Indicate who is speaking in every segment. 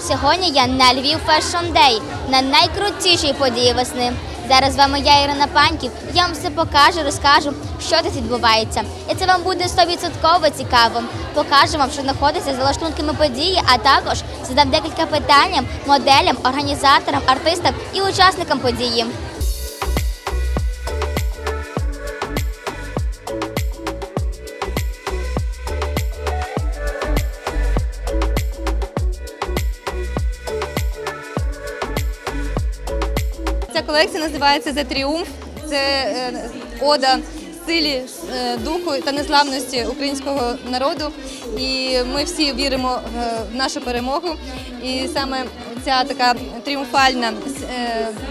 Speaker 1: Сьогодні я на Львів Fashion Day, на найкрутішій події весни. Зараз з вами я, Ірина Паньків. Я вам все покажу, розкажу, що тут відбувається. І це вам буде 100% цікаво. Покажу вам, що знаходиться за лаштунками події, а також задам декілька питань моделям, організаторам, артистам і учасникам події.
Speaker 2: Колекція називається «За тріумф». Це е, ода силі е, духу та незламності українського народу. І ми всі віримо е, в нашу перемогу. І саме ця така тріумфальна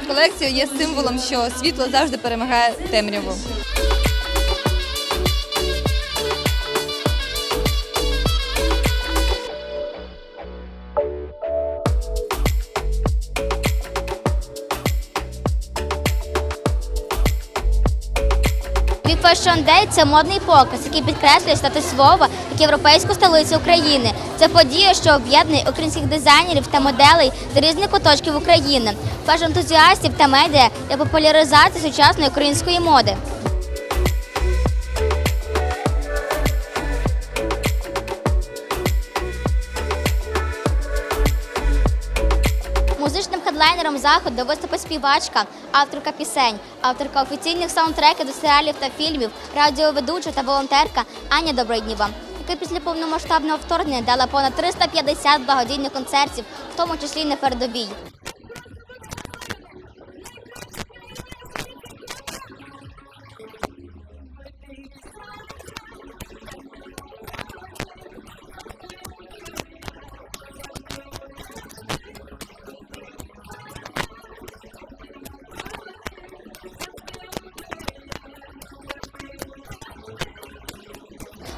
Speaker 2: колекція є символом, що світло завжди перемагає темряву.
Speaker 1: Day – це модний показ, який підкреслює статус Львова як європейську столицю України. Це подія, що об'єднує українських дизайнерів та моделей з різних куточків України, фешн-ентузіастів та медіа для популяризації сучасної української моди. Музичним заходу виступить співачка, авторка пісень, авторка офіційних саундтреків до серіалів та фільмів, радіоведуча та волонтерка Аня Добридніва, яка після повномасштабного вторгнення дала понад 350 благодійних концертів, в тому числі на передовій.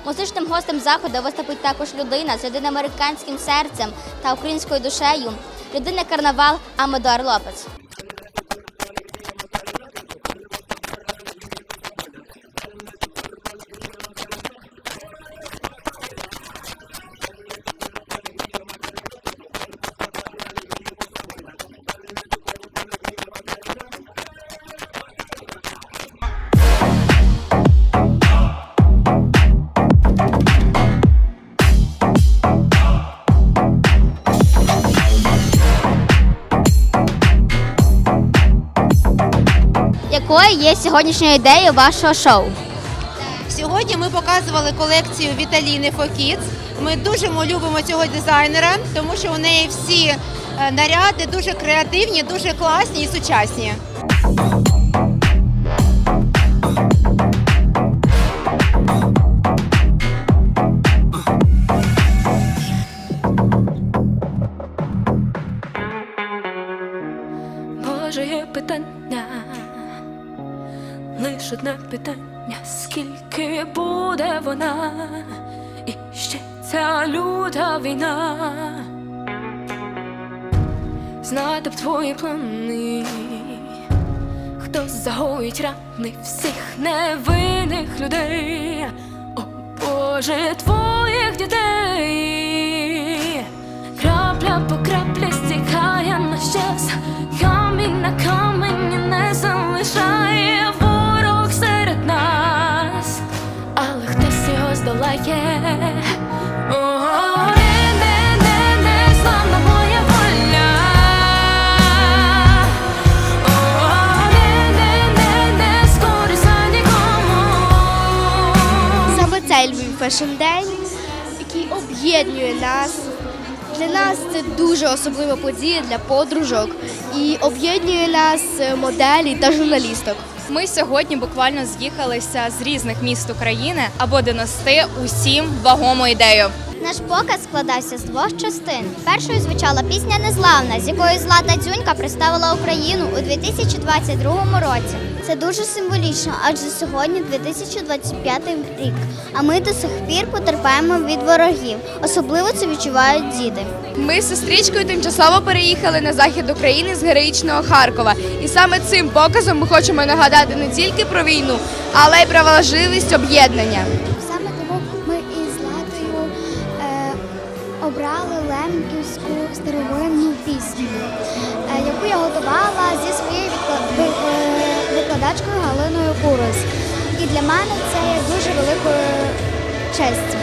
Speaker 1: Музичним гостем заходу виступить також людина з єдиноамериканським серцем та українською душею. Людина карнавал Амадор Лопес. Якою є сьогоднішня ідея вашого шоу?
Speaker 3: Сьогодні ми показували колекцію Віталіни Фокіц. Ми дуже любимо цього дизайнера, тому що у неї всі е, наряди дуже креативні, дуже класні і сучасні.
Speaker 4: Боже, є питання, лиш одне питання, скільки буде вона, і ще ця люта війна, знати б твої плани, хто загоїть рани всіх невинних людей, о Боже, твоїх дітей.
Speaker 5: Львів Fashion який об'єднує нас. Для нас це дуже особлива подія для подружок і об'єднує нас моделі та журналісток.
Speaker 6: Ми сьогодні буквально з'їхалися з різних міст України, аби донести усім вагому ідею.
Speaker 1: Наш показ складався з двох частин. Першою звучала пісня Незламна, з якою Злата Дзюнька представила Україну у 2022 році. Це дуже символічно, адже сьогодні 2025 рік. А ми до сих пір потерпаємо від ворогів. Особливо це відчувають діти.
Speaker 6: Ми з сестричкою тимчасово переїхали на захід України з героїчного Харкова, і саме цим показом ми хочемо нагадати не тільки про війну, але й про важливість об'єднання.
Speaker 1: Саме тому ми із Златою е, обрали Лемківську
Speaker 7: старовинну пісню, е, яку я готувала зі своєю е, викладачкою Галиною Курос. І для мене це є дуже великою честю.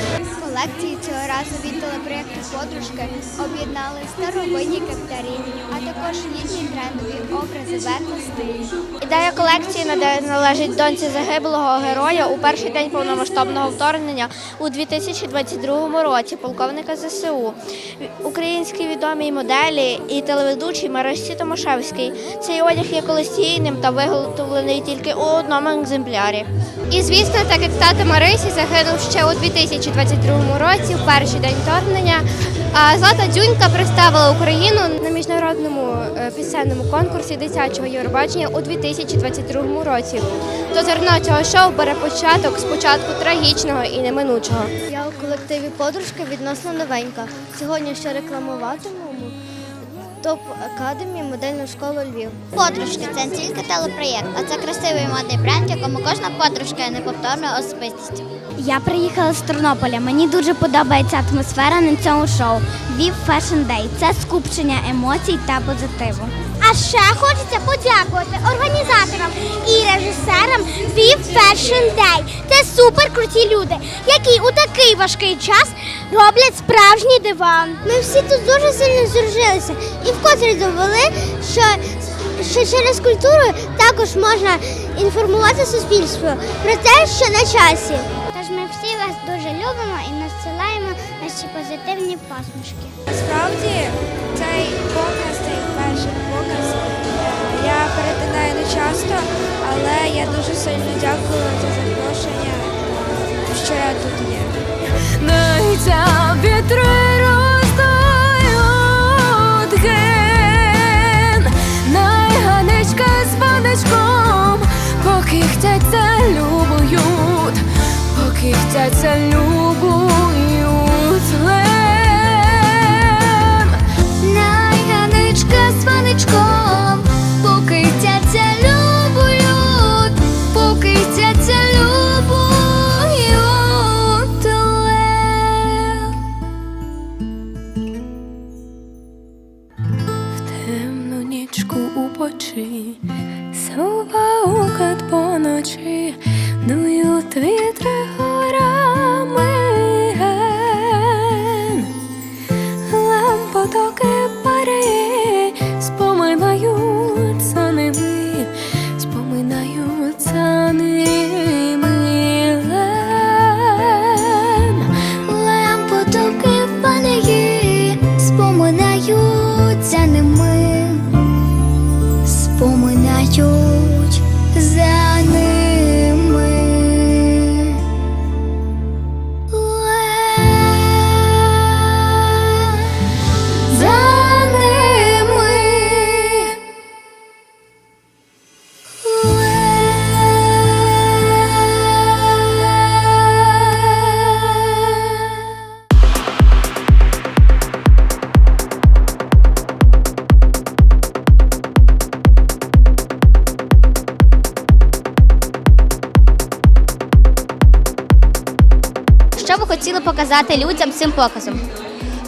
Speaker 7: З колекції цього разу від телепроєкту Подружки об'єднали старовинні каптарі, а також літні трендові образи ветності.
Speaker 5: Ідея колекції належить доньці загиблого героя у перший день повномасштабного вторгнення у 2022 році, полковника ЗСУ. Українські відомі моделі і телеведучий Марисі Томашевський. Цей одяг є колекційним та виготовлений тільки у одному екземплярі. І звісно, так як тата Марисі загинув ще у 2022 році, в перший день вторгнення. Злата Дзюнька представила Україну на міжнародному е, пісенному конкурсі дитячого Євробачення у 2022 році. То зерно цього шоу бере початок спочатку трагічного і неминучого. Я у колективі подружка відносно новенька. Сьогодні ще рекламуватимемо топ академії модельну школу Львів.
Speaker 1: Подружки це не тільки телепроєкт, а це красивий модний бренд, якому кожна подружка є неповторною особистістю.
Speaker 7: Я приїхала з Тернополя. Мені дуже подобається атмосфера на цьому шоу. Вів Fashion Day – це скупчення емоцій та позитиву. А ще хочеться подякувати організаторам і режисерам Вів Fashion Day. Це супер круті люди, які у такий важкий час роблять справжній диван. Ми всі тут дуже сильно зружилися і вкотре довели, що що через культуру також можна інформувати суспільство про те, що на часі. Любимо і надсилаємо наші позитивні посмішки.
Speaker 5: Справді цей показ, цей перший показ я перетинаю не часто, але я дуже сильно дякую за запрошення, що я тут є.
Speaker 4: Найця вітри хтяться любують лем. Найганечка з ванечком, поки хтяться любують, поки хтяться любують лем. В темну нічку у почі, сова укат поночі, дують вітри
Speaker 1: показати людям цим показом?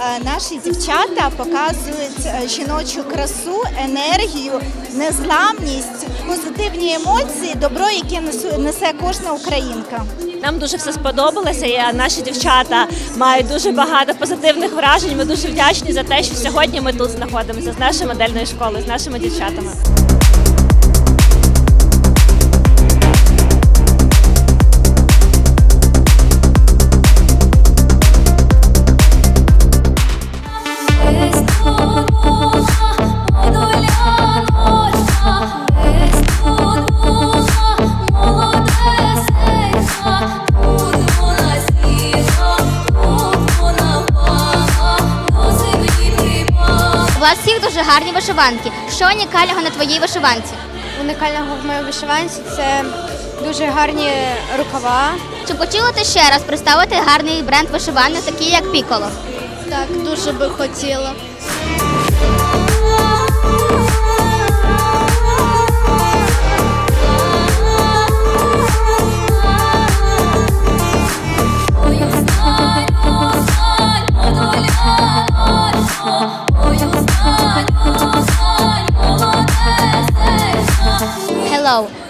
Speaker 8: Е, Наші дівчата показують е, жіночу красу, енергію, незламність, позитивні емоції, добро, яке несе кожна українка.
Speaker 9: Нам дуже все сподобалося. і Наші дівчата мають дуже багато позитивних вражень. Ми дуже вдячні за те, що сьогодні ми тут знаходимося з нашою модельною школою, з нашими дівчатами.
Speaker 1: Гарні вишиванки. Що унікального на твоїй вишиванці?
Speaker 5: Унікального в моїй вишиванці це дуже гарні рукава.
Speaker 1: Чи почула ти ще раз представити гарний бренд вишивання, такий як Піколо?
Speaker 5: Так, дуже би хотіла.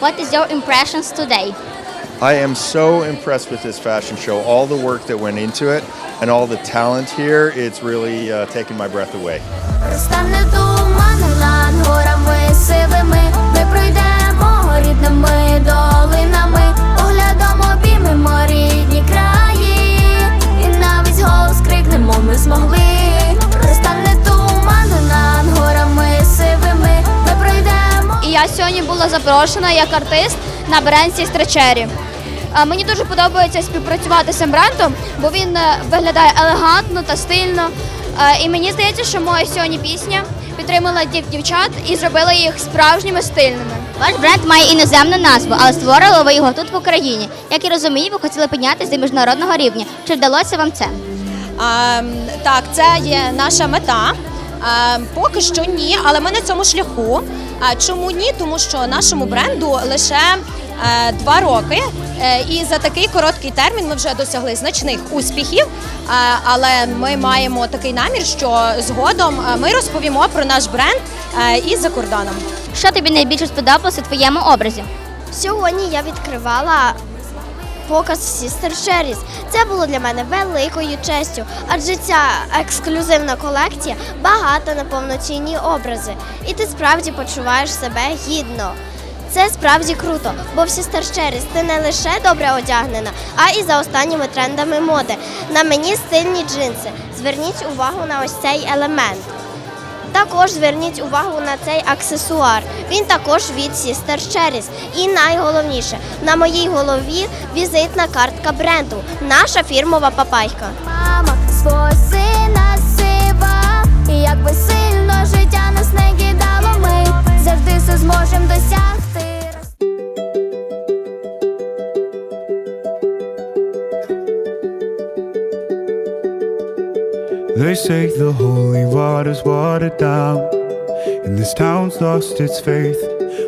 Speaker 1: What is your impressions today?
Speaker 6: I am so impressed with this fashion show. All the work that went into it and all the talent here, it's really uh, taken my breath away.
Speaker 1: Запрошена як артист на Sister Cherry. Е, Мені дуже подобається співпрацювати з цим брендом, бо він е, виглядає елегантно та стильно. Е, І мені здається, що моя сьогодні пісня підтримала дів дівчат і зробила їх справжніми стильними. Ваш бренд має іноземну назву, але створили ви його тут в Україні. Як і розумію, ви хотіли піднятися до міжнародного рівня. Чи вдалося вам це?
Speaker 10: А, так, це є наша мета. А, поки що ні, але ми на цьому шляху. А чому ні? Тому що нашому бренду лише е, два роки, е, і за такий короткий термін ми вже досягли значних успіхів. Е, але ми маємо такий намір, що згодом ми розповімо про наш бренд е, і за кордоном.
Speaker 1: Що тобі найбільше сподобалося у твоєму образі?
Speaker 11: Сьогодні я відкривала показ Sister Cherries. Це було для мене великою честю, адже ця ексклюзивна колекція багата на повноцінні образи, і ти справді почуваєш себе гідно. Це справді круто, бо в Sister Cherries ти не лише добре одягнена, а і за останніми трендами моди. На мені стильні джинси. Зверніть увагу на ось цей елемент. Також зверніть увагу на цей аксесуар. Він також від Sister Cherries. І найголовніше, на моїй голові візитна картка бренду, наша фірмова папайка.
Speaker 12: Мама свого сина сива, і як би сильно життя нас не кидало, ми завжди все зможемо досягти.
Speaker 13: They say the holy water's watered down, and this town's lost its faith.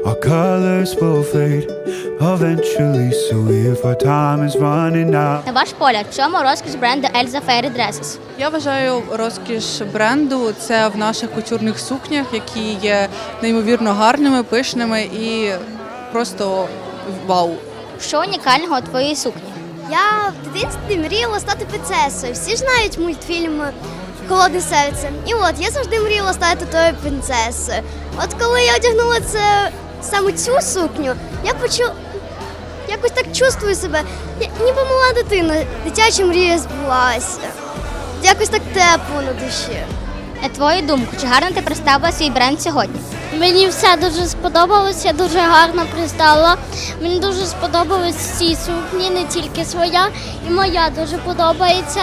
Speaker 13: Our colors will fade eventually, so if our time is running out.
Speaker 1: На ваш погляд, в чому розкіш бренду Elza Fairy Dresses?
Speaker 14: Я вважаю розкіш бренду це в наших кутюрних сукнях, які є неймовірно гарними, пишними і просто вау.
Speaker 1: Що унікального у твоїй сукні?
Speaker 11: Я в дитинстві мріяла стати принцесою. Всі знають мультфільм Холодне серце. І от я завжди мріяла стати тою принцесою. От коли я одягнула це саме цю сукню, я почу якось так чувствую себе, ніби мала дитина, дитяча мрія збулася. Якось так тепло на душі.
Speaker 1: Твою думку, чи гарно ти представила свій бренд сьогодні?
Speaker 15: Мені все дуже сподобалося, я дуже гарно пристала. Мені дуже сподобались ці сукні, не тільки своя, і моя дуже подобається.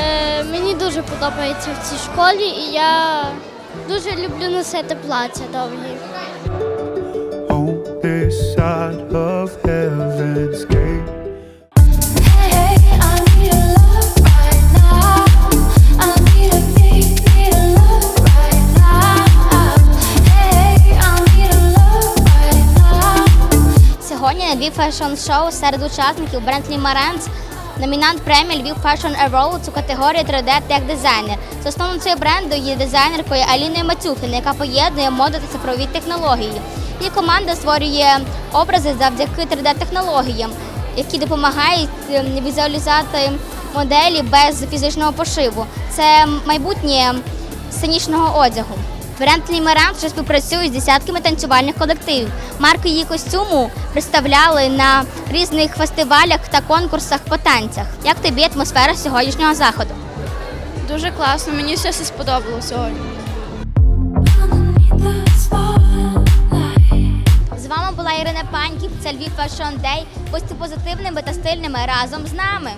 Speaker 15: Е, мені дуже подобається в цій школі, і я дуже люблю носити плаття довгі.
Speaker 13: On this side of heaven's gate.
Speaker 1: Сьогодні на Львів Fashion Show серед учасників бренд Limarens Номінант премії Львів Fashion Awards у категорії 3D Tech дизайнер. Засновником цього бренду є дизайнеркою Аліною Мацюхіною, яка поєднує моду та цифрові технології. Її команда створює образи завдяки 3D-технологіям, які допомагають ем, візуалізувати моделі без фізичного пошиву. Це майбутнє сценічного одягу. Бренд Лімеран вже співпрацює з десятками танцювальних колективів. Марки її костюму представляли на різних фестивалях та конкурсах по танцях. Як тобі атмосфера сьогоднішнього заходу?
Speaker 4: Дуже класно, мені все сподобалося сьогодні.
Speaker 1: З вами була Ірина Паньків. Це Львів Fashion Day. Будьте позитивними та стильними разом з нами.